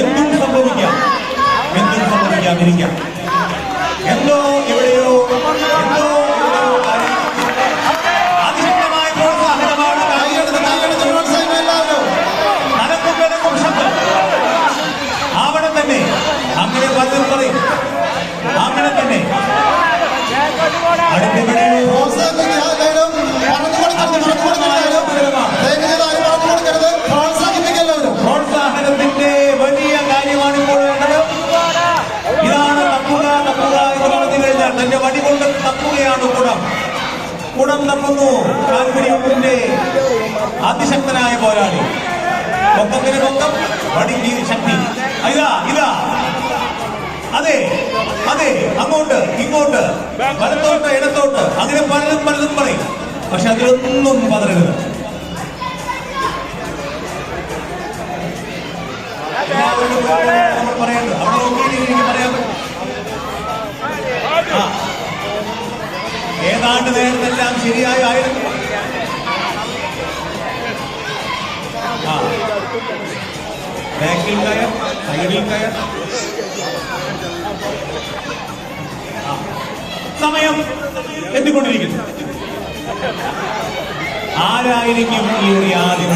എന്തും സംഭവിക്കാം. എന്തും സംഭവിക്കാം. കഴിഞ്ഞാൽ തന്റെ വടി കൊണ്ട് തപ്പുകയാണ് കുടം. കുടം തപ്പുന്നു കാൽവരിയുടെ അതിശക്തനായ പോരാളി. പൊക്കത്തിന് പൊക്കം വടിക്ക് ശക്തി. ഇതാ ഇതാ. അതെ അതെ അങ്ങോട്ട് ഇങ്ങോട്ട് വലത്തോട്ട് ഇടത്തോട്ട്. അങ്ങനെ പലതും പലതും പറയും. പക്ഷെ അതിലൊന്നും പതറരുത്. പറയേണ്ടത്. അവിടെ എനിക്ക് പറയാൻ ഏതാണ്ട് നേരത്തെല്ലാം ശരിയായി ആയിരുന്നു. ബാക്കിൽ കയർ സൈഡിൽ കയർ. സമയം എത്തിക്കൊണ്ടിരിക്കുന്നു ആരായിരിക്കും ഈ ഒരു ആദ്യം